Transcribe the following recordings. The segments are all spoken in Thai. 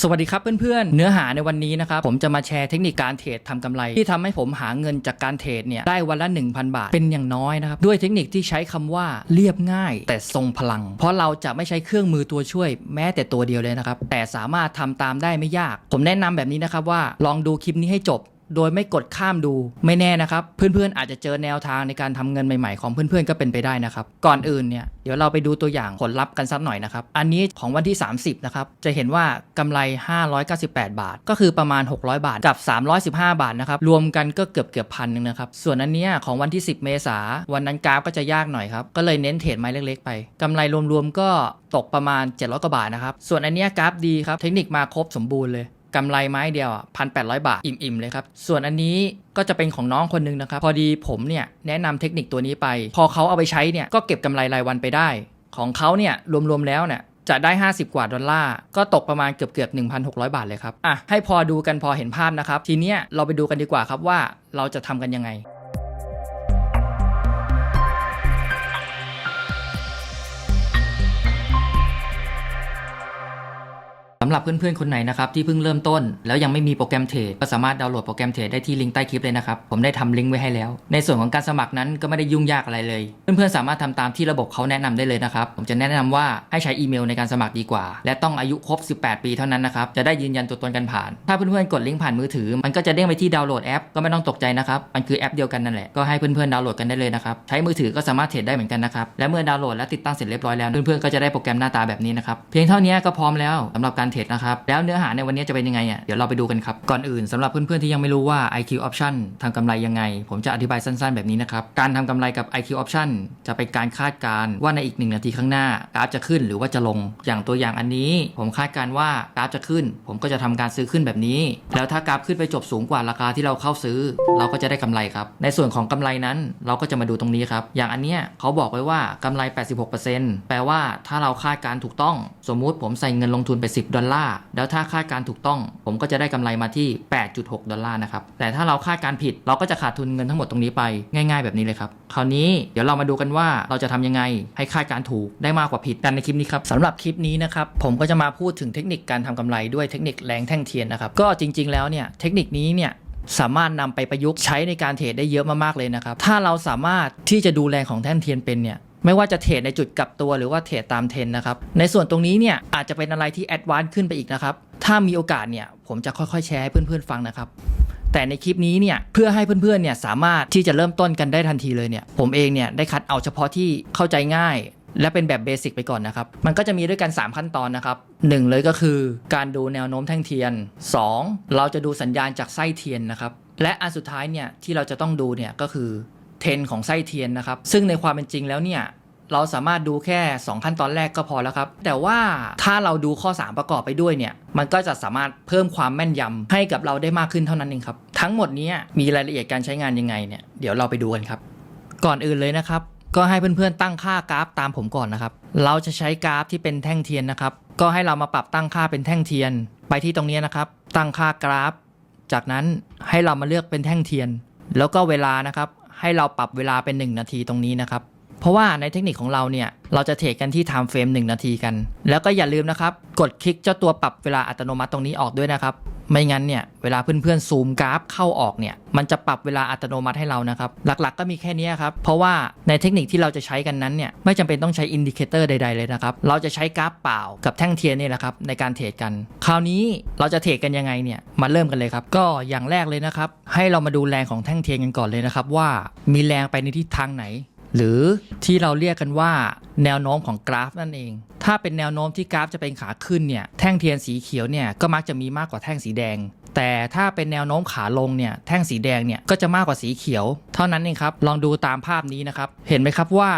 สวัสดีครับเพื่อนๆ เนื้อหาในวันนี้นะครับผมจะมาแชร์เทคนิคการเทรดทำกำไร ที่ทำให้ผมหาเงินจากการเทรดเนี่ยได้วันละ 1,000 บาทเป็นอย่างน้อยนะครับด้วยเทคนิคที่ใช้คำว่าเรียบง่าย แต่ทรงพลัง เพราะเราจะไม่ใช้เครื่องมือตัวช่วยแม้แต่ตัวเดียวเลยนะครับแต่สามารถทำตามได้ไม่ยาก ผมแนะนำแบบนี้นะครับว่าลองดูคลิปนี้ให้จบ โดยไม่กดข้ามดูไม่แน่นะครับ เพื่อนๆอาจจะเจอแนวทางในการทำเงินใหม่ๆของเพื่อนๆก็เป็นไปได้นะครับ ก่อนอื่นเนี่ยเดี๋ยวเราไปดูตัวอย่างผลลัพธ์กันสักหน่อยนะครับ อันนี้ของวันที่ 30 นะครับ จะเห็นว่ากำไร 598 บาท ก็คือประมาณ 600 บาทกับ 315 บาทนะครับ รวมกันก็เกือบเกือบพันหนึ่งนะครับ ส่วนอันเนี้ยของวันที่ 10 เมษาวันนั้นกราฟก็จะยากหน่อยครับก็เลยเน้นเทรดไม้เล็กๆ ไปกำไรรวมๆก็ตกประมาณ 700กว่าบาทนะครับส่วนอันเนี้ยกราฟดีครับเทคนิคมาครบสมบูรณ์เลย กำไรไม้เดียวพันแปดบาท อิ่มๆเลยครับ ส่วนอันนี้ก็จะเป็นของน้องคนหนึงนะครับ พอดีผมเนี่ยแนะนำเทคนิคตัวนี้ไป พอเขาเอาไปใช้เนี่ยก็เก็บกำไรรายวันไปได้ ของเขาเนี่ยรวมๆแล้วเนี่ยจะได้ 50 กว่าดอลลาร์ ก็ตกประมาณเกือบเกือบ1,600 บาทเลยครับ อะ ให้พอดูกันพอเห็นภาพนะครับ ทีเนี้ยเราไปดูกันดีกว่าครับว่าเราจะทำกันยังไงำหรับเพื่อนๆ คนไหนนะครับที่เพิ่งเริ่มต้น แล้วยังไม่มีโปรแกรมเทรดก็สามารถดาวน์โหลดโปรแกรมเทรดได้ที่ลิงก์ใต้คลิปเลยนะครับ ผมได้ทำลิงก์ไว้ให้แล้ว ในส่วนของการสมัครนั้นก็ไม่ได้ยุ่งยากอะไรเลย เพื่อนๆ สามารถทำตามที่ระบบเขาแนะนำได้เลยนะครับ ผมจะแนะนำว่าให้ใช้อีเมลในการสมัครดีกว่า และต้องอายุครบ 18 ปีเท่านั้นนะครับจะได้ยืนยันตัวตนกันผ่าน ถ้าเพื่อนๆ กดลิงก์ผ่านมือถือ มันก็จะเด้งไปที่ดาวน์โหลดแอปก็ไม่ต้องตกใจนะครับมันคือแอปเดียวกันนั่นแหละก็ให้เพื่อนๆดาวน์โหลดกันได้เลยนะครับใช้มือถือก็สามารถเทรดได้เหมือนกันนะครับและเมื่อดาวน์โหลดและติดตั้งเสร็จเรียบร้อยแล้วเพื่อนๆก็จะได้โปรแกรมหน้าตาแบบนี้นะครับเพียงเท่านี้ก็พร้อมแล้วสำหรับการเทรดนะครับ แล้วเนื้อหาในวันนี้จะเป็นยังไงอะเดี๋ยวเราไปดูกันครับ ก่อนอื่นสำหรับเพื่อนๆที่ยังไม่รู้ว่า IQ Option ทำกำไรยังไง ผมจะอธิบายสั้นๆแบบนี้นะครับ การทำกำไรกับ IQ Option จะเป็นการคาดการณ์ว่าในอีกหนึ่งนาทีข้างหน้ากราฟจะขึ้นหรือว่าจะลง อย่างตัวอย่างอันนี้ ผมคาดการณ์ว่ากราฟจะขึ้น ผมก็จะทำการซื้อขึ้นแบบนี้ แล้วถ้ากราฟขึ้นไปจบสูงกว่าราคาที่เราเข้าซื้อ เราก็จะได้กำไรครับ ในส่วนของกำไรนั้นเราก็จะมาดูตรงนี้ครับ อย่างอันเนี้ยเขาบอกไว้ว่ากำไร 86%แปลว่าถ้าเราคาดการถูกต้อง สมมุติผมใส่เงินลงทุนไป 10ดอลลาร์ แล้วถ้าคาดการถูกต้อง ผมก็จะได้กำไรมาที่ 8.6 ดอลลาร์นะครับ แต่ถ้าเราคาดการผิด เราก็จะขาดทุนเงินทั้งหมดตรงนี้ไปง่าย ๆ แบบนี้เลยครับ คราวนี้เดี๋ยวเรามาดูกันว่าเราจะทำยังไงให้คาดการถูกได้มากกว่าผิดกันในคลิปนี้ครับสำหรับคลิปนี้นะครับผมก็จะมาพูดถึงเทคนิคการทำกำไรด้วยเทคนิคแรงแท่งเทียนนะครับก็จริง ๆแล้วเนี่ยเทคนิคนี้เนี่ย สามารถนำไปประยุกต์ใช้ในการเทรดได้เยอะมากๆเลยนะครับ ถ้าเราสามารถที่จะดูแรงของแท่นเทียนเป็นเนี่ยไม่ว่าจะเทรดในจุดกลับตัวหรือว่าเทรดตามเทรนนะครับ ในส่วนตรงนี้เนี่ยอาจจะเป็นอะไรที่แอดวานซ์ขึ้นไปอีกนะครับ ถ้ามีโอกาสเนี่ยผมจะค่อยๆ แชร์ให้เพื่อนๆฟังนะครับ แต่ในคลิปนี้เนี่ยเพื่อให้เพื่อนๆเนี่ยสามารถที่จะเริ่มต้นกันได้ทันทีเลยเนี่ยผมเองเนี่ยได้คัดเอาเฉพาะที่เข้าใจง่าย และเป็นแบบเบสิกไปก่อนนะครับ มันก็จะมีด้วยกัน 3 ขั้นตอนนะครับ 1 เลยก็คือการดูแนวโน้มแท่งเทียน 2 เราจะดูสัญญาณจากไส้เทียนนะครับ และอันสุดท้ายเนี่ยที่เราจะต้องดูเนี่ยก็คือเทนของไส้เทียนนะครับ ซึ่งในความเป็นจริงแล้วเนี่ยเราสามารถดูแค่ 2 ขั้นตอนแรกก็พอแล้วครับ แต่ว่าถ้าเราดูข้อ 3 ประกอบไปด้วยเนี่ย มันก็จะสามารถเพิ่มความแม่นยำให้กับเราได้มากขึ้นเท่านั้นเองครับ ทั้งหมดนี้มีรายละเอียดการใช้งานยังไงเนี่ย เดี๋ยวเราไปดูกันครับ ก่อนอื่นเลยนะครับ ก็ให้เพื่อนๆตั้งค่ากราฟตามผมก่อนนะครับ เราจะใช้กราฟที่เป็นแท่งเทียนนะครับ ก็ให้เรามาปรับตั้งค่าเป็นแท่งเทียน ไปที่ตรงนี้นะครับ ตั้งค่ากราฟ จากนั้นให้เรามาเลือกเป็นแท่งเทียน แล้วก็เวลานะครับ ให้เราปรับเวลาเป็น 1 นาทีตรงนี้นะครับ เพราะว่าในเทคนิคของเราเนี่ย เราจะเทรดกันที่ time frame 1นาทีกัน แล้วก็อย่าลืมนะครับ กดคลิกเจ้าตัวปรับเวลาอัตโนมัติตรงนี้ออกด้วยนะครับ ไม่งั้นเนี่ยเวลาเพื่อนๆซูมกราฟเข้าออกเนี่ยมันจะปรับเวลาอัตโนมัติให้เรานะครับ หลักๆ ก็มีแค่นี้ครับ เพราะว่าในเทคนิคที่เราจะใช้กันนั้นเนี่ยไม่จำเป็นต้องใช้อินดิเคเตอร์ใดๆเลยนะครับ เราจะใช้กราฟเปล่ากับแท่งเทียนนี่แหละครับในการเทรดกัน คราวนี้เราจะเทรดกันยังไงเนี่ยมาเริ่มกันเลยครับ ก็อย่างแรกเลยนะครับ ให้เรามาดูแรงของแท่งเทียนกันก่อนเลยนะครับว่ามีแรงไปในทิศทางไหน หรือที่เราเรียกกันว่าแนวโน้มของกราฟนั่นเอง ถ้าเป็นแนวโน้มที่กราฟจะเป็นขาขึ้นเนี่ยแท่งเทียนสีเขียวเนี่ยก็มักจะมีมากกว่าแท่งสีแดง แต่ถ้าเป็นแนวโน้มขาลงเนี่ยแท่งสีแดงเนี่ยก็จะมากกว่าสีเขียว เท่านั้นเองครับลองดูตามภาพนี้นะครับเห็นไหมครับว่า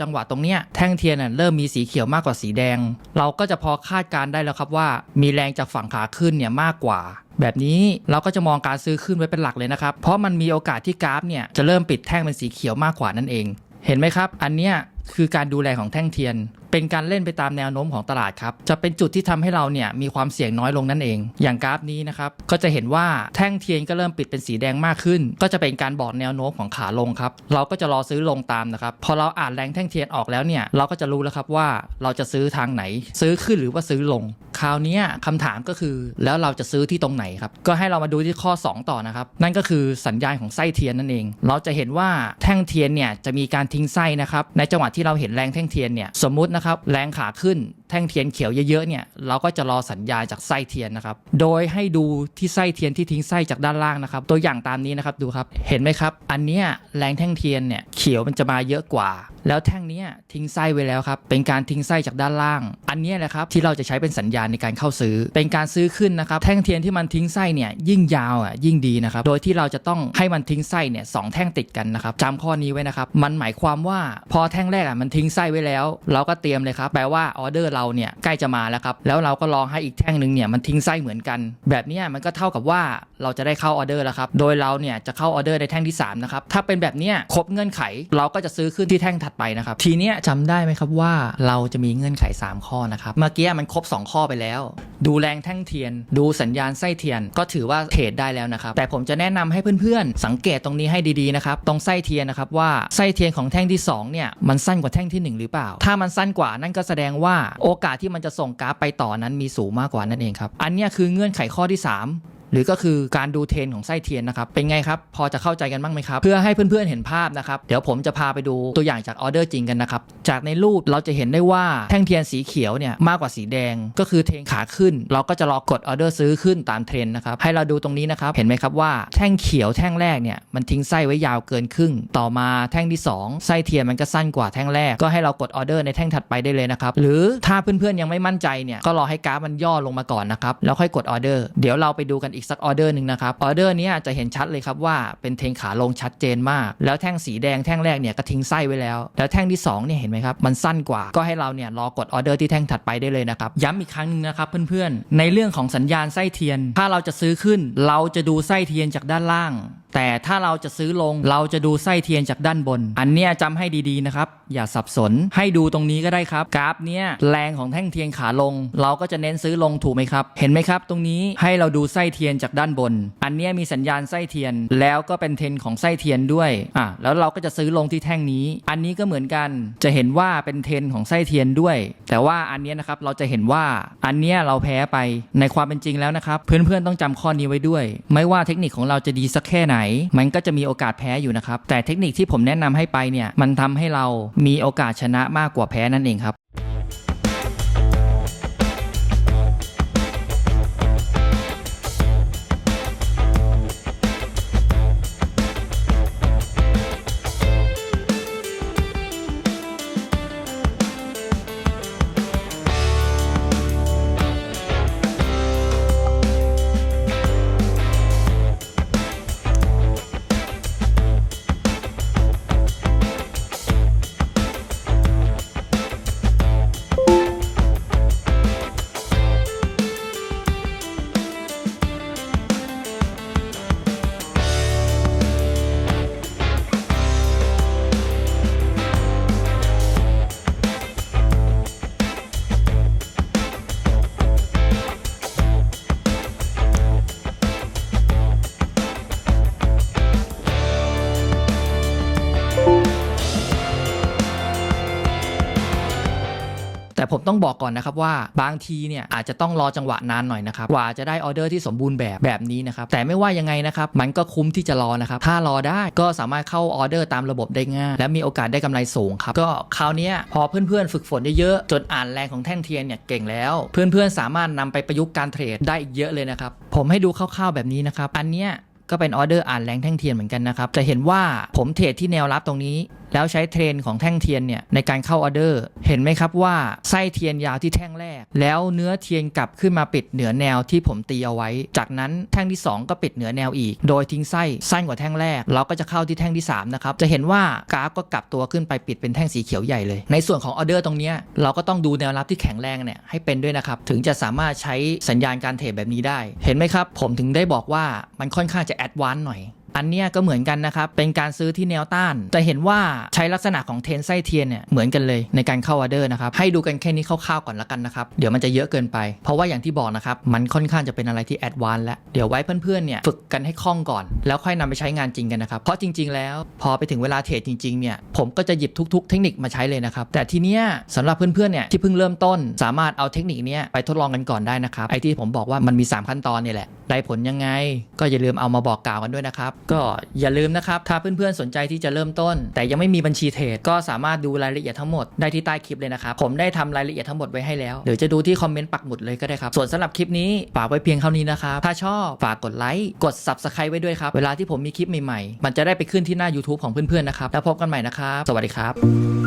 จังหวะตรงเนี้ยแท่งเทียนน่ะเริ่มมีสีเขียวมากกว่าสีแดง เราก็จะพอคาดการได้แล้วครับว่า มีแรงจากฝั่งขาขึ้นเนี่ยมากกว่า แบบนี้เราก็จะมองการซื้อขึ้นไว้เป็นหลักเลยนะครับ เพราะมันมีโอกาสที่กราฟเนี่ยจะเริ่มปิดแท่งเป็นสีเขียวมากกว่านั่นเอง เห็นไหมครับ อันเนี้ยคือการดูแลของแท่งเทียน เป็นการเล่นไปตามแนวโน้มของตลาดครับ จะเป็นจุดที่ทำให้เราเนี่ยมีความเสี่ยงน้อยลงนั่นเอง อย่างกราฟนี้นะครับ ก็จะเห็นว่าแท่งเทียนก็เริ่มปิดเป็นสีแดงมากขึ้น ก็จะเป็นการบอกแนวโน้มของขาลงครับ เราก็จะรอซื้อลงตามนะครับ พอเราอ่านแรงแท่งเทียนออกแล้วเนี่ย เราก็จะรู้แล้วครับว่าเราจะซื้อทางไหน ซื้อขึ้นหรือว่าซื้อลง ราวนี้คำถามก็คือแล้วเราจะซื้อที่ตรงไหนครับ ก็ให้เรามาดูที่ข้อ 2 ต่อนะครับ นั่นก็คือสัญญาณของไส้เทียนนั่นเอง เราจะเห็นว่าแท่งเทียนเนี่ยจะมีการทิ้งไส้นะครับในจังหวะที่เราเห็นแรงแท่งเทียนเนี่ยสมมุตินะครับแรงขาขึ้น แท่งเทียนเขียวเยอะๆเนี่ยเราก็จะรอสัญญาณจากไส้เทียนนะครับ โดยให้ดูที่ไส้เทียนที่ทิ้งไส้จากด้านล่างนะครับ ตัวอย่างตามนี้นะครับดูครับ เห็นไหมครับ อันเนี้ยแรงแท่งเทียนเนี่ยเขียวมันจะมาเยอะกว่า แล้วแท่งเนี้ยทิ้งไส้ไว้แล้วครับ เป็นการทิ้งไส้จากด้านล่าง อันเนี้ยแหละครับที่เราจะใช้เป็นสัญญาณในการเข้าซื้อ เป็นการซื้อขึ้นนะครับ แท่งเทียนที่มันทิ้งไส้เนี่ยยิ่งยาวอะยิ่งดีนะครับ โดยที่เราจะต้องให้มันทิ้งไส้เนี่ยสองแท่งติดกันนะครับจำข้อนี้ไว้นะครับ มันหมายความว่าพอแท่งแรกอะมันทิ้งไส้ไว้แล้ว เราก็เตรียมเลยครับ แปลว่าออเดอร์เราเนี่ยใกล้จะมาแล้วครับ แล้วเราก็รอให้อีกแท่งหนึ่งเนี่ยมันทิ้งไส้เหมือนกัน แบบนี้มันก็เท่ากับว่าเราจะได้เข้าออเดอร์แล้วครับ โดยเราเนี่ยจะเข้าออเดอร์ในแท่งที่สามนะครับ ถ้าเป็นแบบนี้ครบเงื่อนไข เราก็จะซื้อขึ้นที่แท่งถัดไปนะครับ ทีนี้ยจำได้ไหมครับว่าเราจะมีเงื่อนไข 3 ข้อนะครับ เมื่อกี้มันครบ 2 ข้อไปแล้ว ดูแรงแท่งเทียน ดูสัญญาณไส้เทียน ก็ถือว่าเทรดได้แล้วนะครับ แต่ผมจะแนะนำให้เพื่อนๆ สังเกตตรงนี้ให้ดีๆนะครับ ตรงไส้เทียนนะครับว่าไส้เทียนของแท่งที่สองเนี่ยมันสั้นกว่าแท่งทีหนึ่งหรือเปล่า ถ้ามันสั้นกว่านั่นก็แสดงว่าโอโอกาสที่มันจะส่งกราฟไปต่อนั้นมีสูงมากกว่านั่นเองครับ อันนี้คือเงื่อนไขข้อที่สาม หรือก็คือการดูเทรนของไส้เทียนนะครับ เป็นไงครับ พอจะเข้าใจกันบ้างไหมครับ เพื่อให้เพื่อนๆเห็นภาพนะครับ เดี๋ยวผมจะพาไปดูตัวอย่างจากออเดอร์จริงกันนะครับ จากในรูปเราจะเห็นได้ว่าแท่งเทียนสีเขียวเนี่ยมากกว่าสีแดง ก็คือเทรนขาขึ้น เราก็จะรอกดออเดอร์ซื้อขึ้นตามเทรนนะครับ ให้เราดูตรงนี้นะครับ เห็นไหมครับว่าแท่งเขียวแท่งแรกเนี่ยมันทิ้งไส้ไว้ยาวเกินครึ่ง ต่อมาแท่งที่สองไส้เทียนมันก็สั้นกว่าแท่งแรก ก็ให้เรากดออเดอร์ในแท่งถัดไปได้เลยนะครับหรือถ้าเพื่อนๆยังไม่มั่นใจเนี่ยก็รอให้กราฟมันย่อลงมาก่อนนะครับแล้วค่อยกดออเดอร์เดี๋ยวเราไปดูกันอีกสักออเดอร์หนึ่งนะครับออเดอร์นี้จะเห็นชัดเลยครับว่าเป็นเทงขาลงชัดเจนมาก แล้วแท่งสีแดงแท่งแรกเนี่ยก็ทิ้งไส้ไว้แล้ว แล้วแท่งที่สองเนี่ยเห็นไหมครับมันสั้นกว่าก็ให้เราเนี่ยรอกดออเดอร์ที่แท่งถัดไปได้เลยนะครับย้ำอีกครั้งหนึงนะครับเพื่อนๆในเรื่องของสัญญาณไส้เทียน ถ้าเราจะซื้อขึ้น เราจะดูไส้เทียนจากด้านล่าง แต่ถ้าเราจะซื้อลงเราจะดูไส้เทียนจากด้านบน อันเนี้ยจำให้ดีๆนะครับ อย่าสับสนให้ดูตรงนี้ก็ได้ครับ กราฟเนี้ยแรงของแท่งเทียนขาลง เราก็จะเน้นซื้อลงถูกไหมครับ เห็นไหมครับ ตรงนี้ให้เราดูไส้เทียนจากด้านบน อันเนี้ยมีสัญญาณไส้เทียน แล้วก็เป็นเทนของไส้เทียนด้วยอะแล้วเราก็จะซื้อลงที่แท่งนี้ อันนี้ก็เหมือนกันจะเห็นว่าเป็นเทนของไส้เทียนด้วย แต่ว่าอันเนี้ยนะครับเราจะเห็นว่าอันเนี้ยเราแพ้ไปในความเป็นจริงแล้วนะครับ เพื่อนๆต้องจำข้อนี้ไว้ด้วย ไม่ว่าเทคนิคของเราจะดีสักแค่ไหนมันก็จะมีโอกาสแพ้อยู่นะครับ แต่เทคนิคที่ผมแนะนำให้ไปเนี่ยมันทำให้เรามีโอกาสชนะมากกว่าแพ้นั่นเองครับ แต่ผมต้องบอกก่อนนะครับว่าบางทีเนี่ยอาจจะต้องรอจังหวะนานหน่อยนะครับกว่าจะได้ออเดอร์ที่สมบูรณ์แบบแบบนี้นะครับแต่ไม่ว่ายังไงนะครับมันก็คุ้มที่จะรอนะครับถ้ารอได้ก็สามารถเข้าออเดอร์ตามระบบได้ง่ายและมีโอกาสได้กำไรสูงครับก็คราวนี้พอเพื่อนๆ ฝึกฝนเยอะๆจนอ่านแรงของแท่งเทียนเนี่ยเก่งแล้ว เพื่อนๆสามารถนำไปประยุกต์การเทรดได้อีกเยอะเลยนะครับผมให้ดูคร่าวๆแบบนี้นะครับอันเนี้ยก็เป็นออเดอร์อ่านแรงแท่งเทียนเหมือนกันนะครับ จะเห็นว่าผมเทรดที่แนวรับตรงนี้ แล้วใช้เทรนของแท่งเทียนเนี่ยในการเข้าออเดอร์ เห็นไหมครับว่าไส้เทียนยาวที่แท่งแรก แล้วเนื้อเทียนกลับขึ้นมาปิดเหนือแนวที่ผมตีเอาไว้ จากนั้นแท่งที่ 2 ก็ปิดเหนือแนวอีก โดยทิ้งไส้สั้นกว่าแท่งแรก เราก็จะเข้าที่แท่งที่3นะครับจะเห็นว่ากราฟก็กลับตัวขึ้นไปปิดเป็นแท่งสีเขียวใหญ่เลย ในส่วนของออเดอร์ตรงนี้เราก็ต้องดูแนวรับที่แข็งแรงเนี่ยให้เป็นด้วยนะครับถึงจะสามารถใช้สัญญาณการเทรดแบบนี้ได้ เห็นไหมครับ ผมถึงได้บอกว่ามันค่อนข้างจะแอดวานซ์หน่อย อันเนี้ยก็เหมือนกันนะครับ เป็นการซื้อที่แนวต้านแต่เห็นว่าใช้ลักษณะของเทนไส้เทียนเนี่ยเหมือนกันเลยในการเข้าออเดอร์นะครับ ให้ดูกันแค่นี้คร่าวๆก่อนละกันนะครับ เดี๋ยวมันจะเยอะเกินไป เพราะว่าอย่างที่บอกนะครับ มันค่อนข้างจะเป็นอะไรที่แอดวานซ์แล้ว เดี๋ยวไว้เพื่อนๆเนี่ยฝึกกันให้คล่องก่อน แล้วค่อยนำไปใช้งานจริงกันนะครับ เพราะจริง ๆ แล้ว พอไปถึงเวลาเทรดจริงๆเนี่ย ผมก็จะหยิบทุก ๆ เทคนิคมาใช้เลยนะครับ แต่ทีเนี้ยสำหรับเพื่อนๆเนี่ยที่เพิ่งเริ่มต้น สามารถเอาเทคนิคเนี้ยไปทดลองกันก่อนได้นะครับ ไอที่ผมบอกว่ามันมี 3 ขั้นตอนนี่แหละ ได้ผลยังไง ก็อย่าลืมเอามาบอกกล่าวกันด้วยนะครับก็อย่าลืมนะครับ ถ้าเพื่อนๆสนใจที่จะเริ่มต้น แต่ยังไม่มีบัญชีเทรดก็สามารถดูรายละเอียดทั้งหมดได้ที่ใต้คลิปเลยนะครับ ผมได้ทำรายละเอียดทั้งหมดไว้ให้แล้วหรือจะดูที่คอมเมนต์ปักหมุดเลยก็ได้ครับ ส่วนสำหรับคลิปนี้ฝากไว้เพียงเท่านี้นะครับ ถ้าชอบฝากกดไลค์กด subscribe ไว้ด้วยครับ เวลาที่ผมมีคลิปใหม่ๆ มันจะได้ไปขึ้นที่หน้า YouTube ของเพื่อนๆนะครับแล้วพบกันใหม่นะครับ สวัสดีครับ